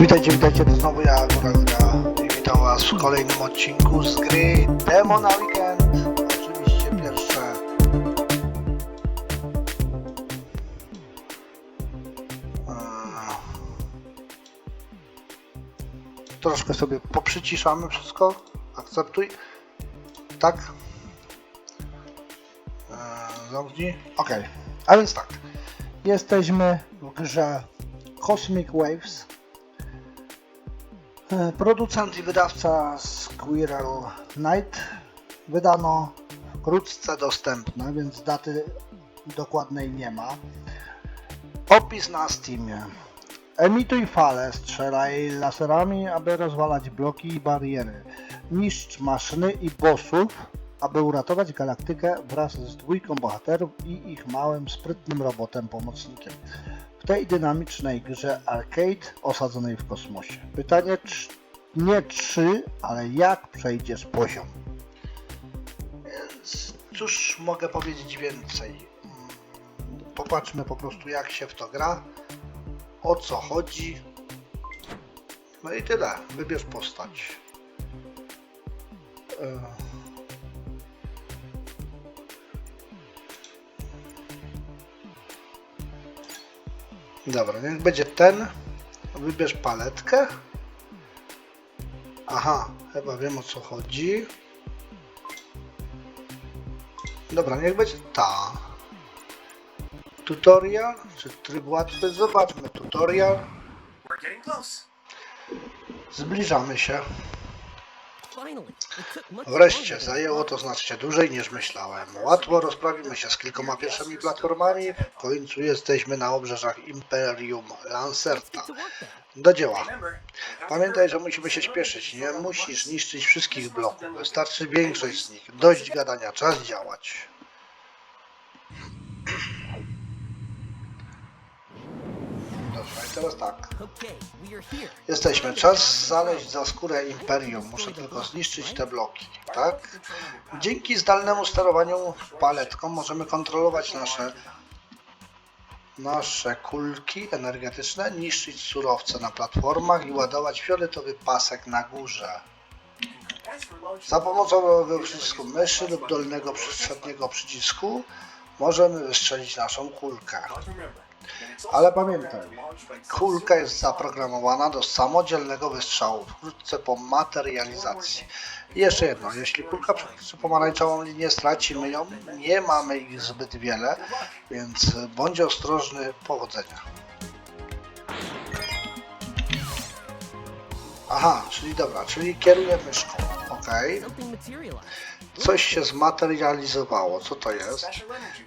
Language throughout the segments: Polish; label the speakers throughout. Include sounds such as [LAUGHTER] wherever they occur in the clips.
Speaker 1: Witajcie, witajcie, to znowu ja, Goranga i witam was w kolejnym odcinku z gry Demo Weekend. Oczywiście pierwsze. Eee, Troszkę sobie poprzyciszamy wszystko. Akceptuj. Tak. Eee, Zamknij. Ok. A więc tak. Jesteśmy w grze Cosmic Waves. E, Producent i wydawca Squirrel Night wydano wkrótce dostępne, więc daty dokładnej nie ma. Opis na Steamie. Emituj fale, strzelaj laserami, aby rozwalać bloki i bariery. Niszcz maszyny i bossów, aby uratować galaktykę wraz z dwójką bohaterów i ich małym, sprytnym robotem pomocnikiem tej dynamicznej grze arcade osadzonej w kosmosie. Pytanie nie czy, ale jak przejdziesz poziom. Cóż mogę powiedzieć więcej? Mm, Popatrzmy po prostu jak się w to gra, o co chodzi. No i tyle. Wybierz postać. E, Dobra, niech będzie ten. Wybierz paletkę. Aha, chyba wiem o co chodzi. Dobra, niech będzie ta. Tutorial, czy tryb łatwy? Zobaczmy tutorial. Zbliżamy się.
Speaker 2: Much
Speaker 1: Wreszcie, zajęło to znacznie dłużej niż myślałem. Łatwo rozprawimy się z kilkoma pierwszymi platformami. W końcu jesteśmy na obrzeżach Imperium Lancerta. Do dzieła. Pamiętaj, że musimy się śpieszyć. Nie musisz niszczyć wszystkich bloków. Wystarczy większość z nich. Dość gadania, czas działać. Dobra, i teraz tak. Jesteśmy. Czas znaleźć za skórę Imperium. Muszę tylko zniszczyć te bloki, tak? Dzięki zdalnemu sterowaniu paletką możemy kontrolować nasze nasze kulki energetyczne, niszczyć surowce na platformach i ładować fioletowy pasek na górze. Za pomocą lewego przycisku myszy lub dolnego przedniego przycisku możemy wystrzelić naszą kulkę. Ale pamiętaj, kulka jest zaprogramowana do samodzielnego wystrzału wkrótce po materializacji. I jeszcze jedno, jeśli kulka przekroczy pomarańczową linię, stracimy ją, nie mamy ich zbyt wiele, więc bądź ostrożny, powodzenia. Aha, czyli dobra, czyli kieruję myszką, ok. Coś się zmaterializowało, co to jest?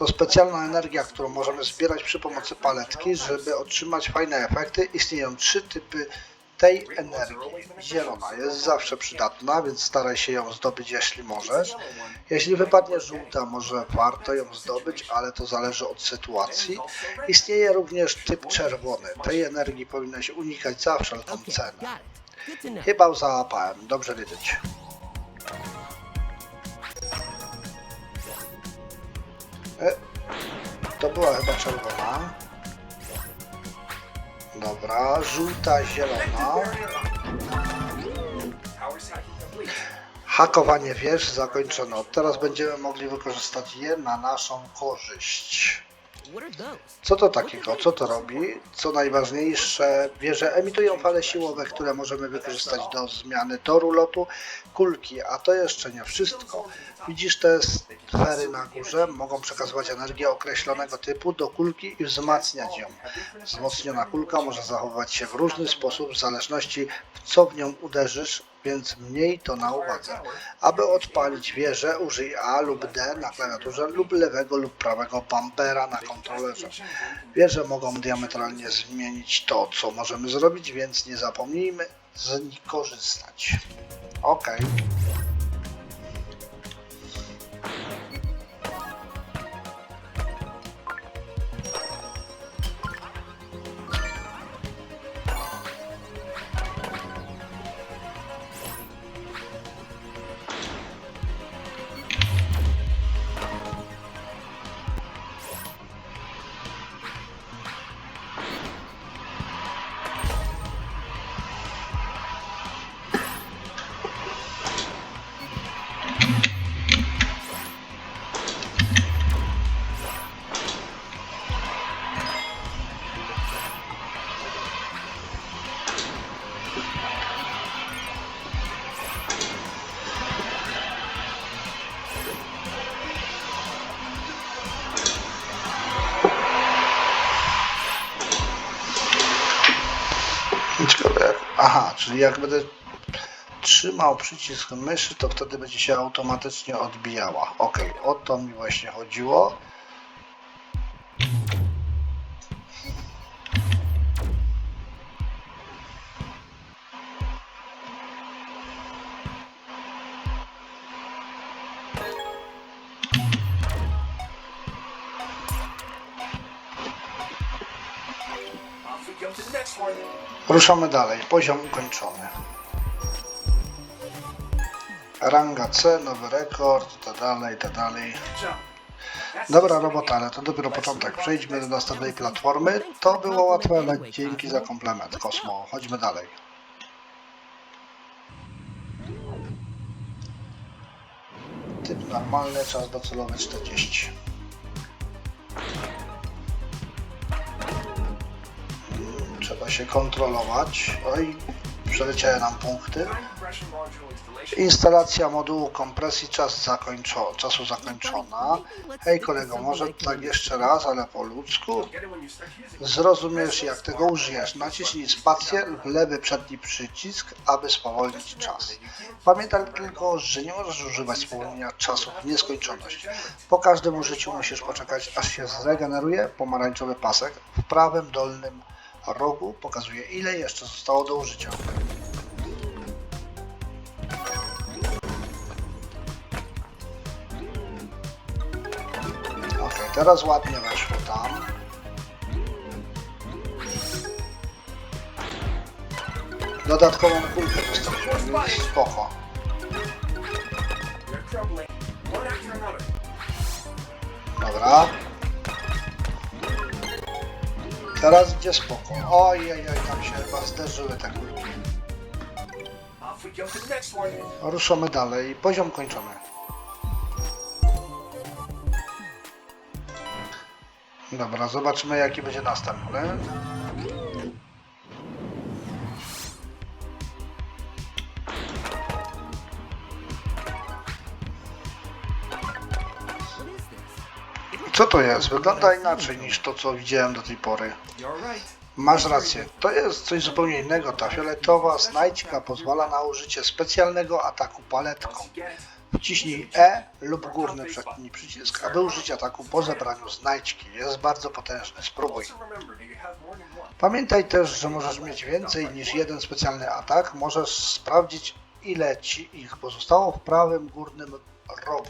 Speaker 1: To specjalna energia, którą możemy zbierać przy pomocy paletki, żeby otrzymać fajne efekty. Istnieją trzy typy tej energii. Zielona jest zawsze przydatna, więc staraj się ją zdobyć jeśli możesz. Jeśli wypadnie żółta, może warto ją zdobyć, ale to zależy od sytuacji. Istnieje również typ czerwony. Tej energii powinieneś unikać za wszelką cenę. Chyba załapałem, dobrze wiedzieć. E, to była chyba czerwona. Dobra, żółta, zielona. Hakowanie wież zakończono. Teraz będziemy mogli wykorzystać je na naszą korzyść. Co to takiego? Co to robi? Co najważniejsze, wieże emitują fale siłowe, które możemy wykorzystać do zmiany toru lotu kulki, a to jeszcze nie wszystko. Widzisz te sfery na górze? Mogą przekazywać energię określonego typu do kulki i wzmacniać ją. Wzmocniona kulka może zachowywać się w różny sposób w zależności w co w nią uderzysz, więc mniej to na uwadze. Aby odpalić wieżę, użyj A lub D na klawiaturze lub lewego lub prawego bumpera na kontrolerze. Wieże mogą diametralnie zmienić to, co możemy zrobić, więc nie zapomnijmy z nich korzystać. Ok. Czyli jak będę trzymał przycisk myszy, to wtedy będzie się automatycznie odbijała. Ok, o to mi właśnie chodziło. Ruszamy dalej. Poziom ukończony. Ranga C, nowy rekord, tak dalej, tak dalej. Dobra robota, ale to dopiero początek. Przejdźmy do następnej platformy. To było łatwe, ale dzięki za komplement, Kosmo. Chodźmy dalej. Typ normalny, czas docelowy 40. się kontrolować. Oj, przeleciały nam punkty. Instalacja modułu kompresji czas zakończo, czasu zakończona. Hej kolego, może tak jeszcze raz, ale po ludzku. Zrozumiesz jak tego użyjesz. Naciśnij spację lub lewy przedni przycisk, aby spowolnić czas. Pamiętaj tylko, że nie możesz używać spowolnienia czasu w nieskończoność. Po każdym użyciu musisz poczekać aż się zregeneruje pomarańczowy pasek. W prawym dolnym rogu pokazuje ile jeszcze zostało do użycia. Ok, teraz ładnie weszło tam. Dodatkową kulkę więc spoko. Dobra. Teraz idzie spoko. Oj, oj, oj, tam się chyba zderzyły te kulki. Ruszamy dalej. Poziom kończony. Dobra, zobaczmy jaki będzie następny. Jest? Wygląda inaczej niż to, co widziałem do tej pory. Masz rację, to jest coś zupełnie innego. Ta fioletowa znajdźka pozwala na użycie specjalnego ataku paletką. Wciśnij E lub górny przedni przycisk, aby użyć ataku po zebraniu znajdźki. Jest bardzo potężny, spróbuj. Pamiętaj też, że możesz mieć więcej niż jeden specjalny atak. Możesz sprawdzić ile ci ich pozostało w prawym górnym rogu.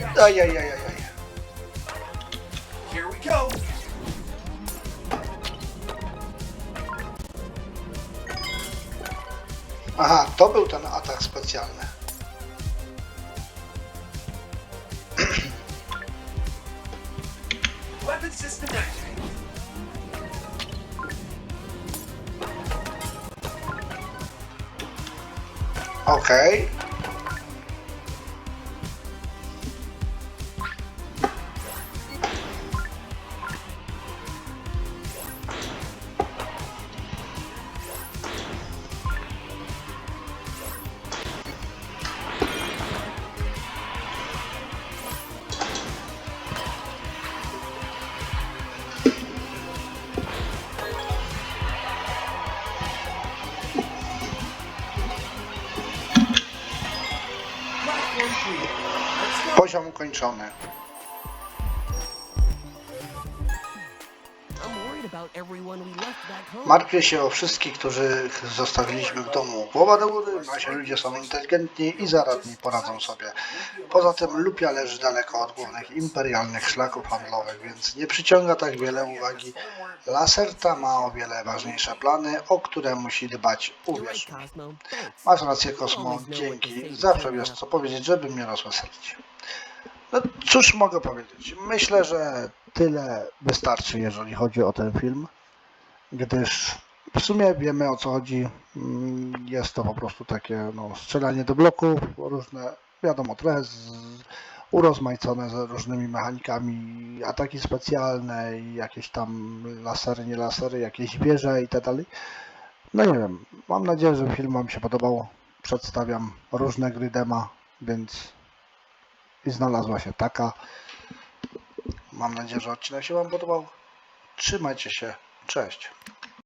Speaker 1: Ajajajajaj.
Speaker 3: Here we go.
Speaker 1: Aha, to był ten atak specjalny. [CLEARS THROAT]
Speaker 3: Weapon system activated.
Speaker 1: Okej.
Speaker 3: Platform
Speaker 2: home.
Speaker 1: Martwię się o wszystkich, których zostawiliśmy w domu. Głowa do góry, nasi ludzie są inteligentni i zaradni poradzą sobie. Poza tym Lupia leży daleko od głównych imperialnych szlaków handlowych, więc nie przyciąga tak wiele uwagi. Laserta ma o wiele ważniejsze plany, o które musi dbać, uwierz. Masz rację, Kosmo, dzięki. Zawsze wiesz co powiedzieć, żeby mnie rozweselić. No cóż mogę powiedzieć? Myślę, że tyle wystarczy, jeżeli chodzi o ten film, gdyż w sumie wiemy o co chodzi. Mm, Jest to po prostu takie no, strzelanie do bloków, różne, wiadomo, trochę z, urozmaicone z różnymi mechanikami, ataki specjalne jakieś tam lasery, nie lasery, jakieś wieże i tak dalej. No nie wiem, mam nadzieję, że film Wam się podobał. Przedstawiam różne gry dema, więc i znalazła się taka. Mam nadzieję, że odcinek się Wam podobał. Trzymajcie się. Cześć.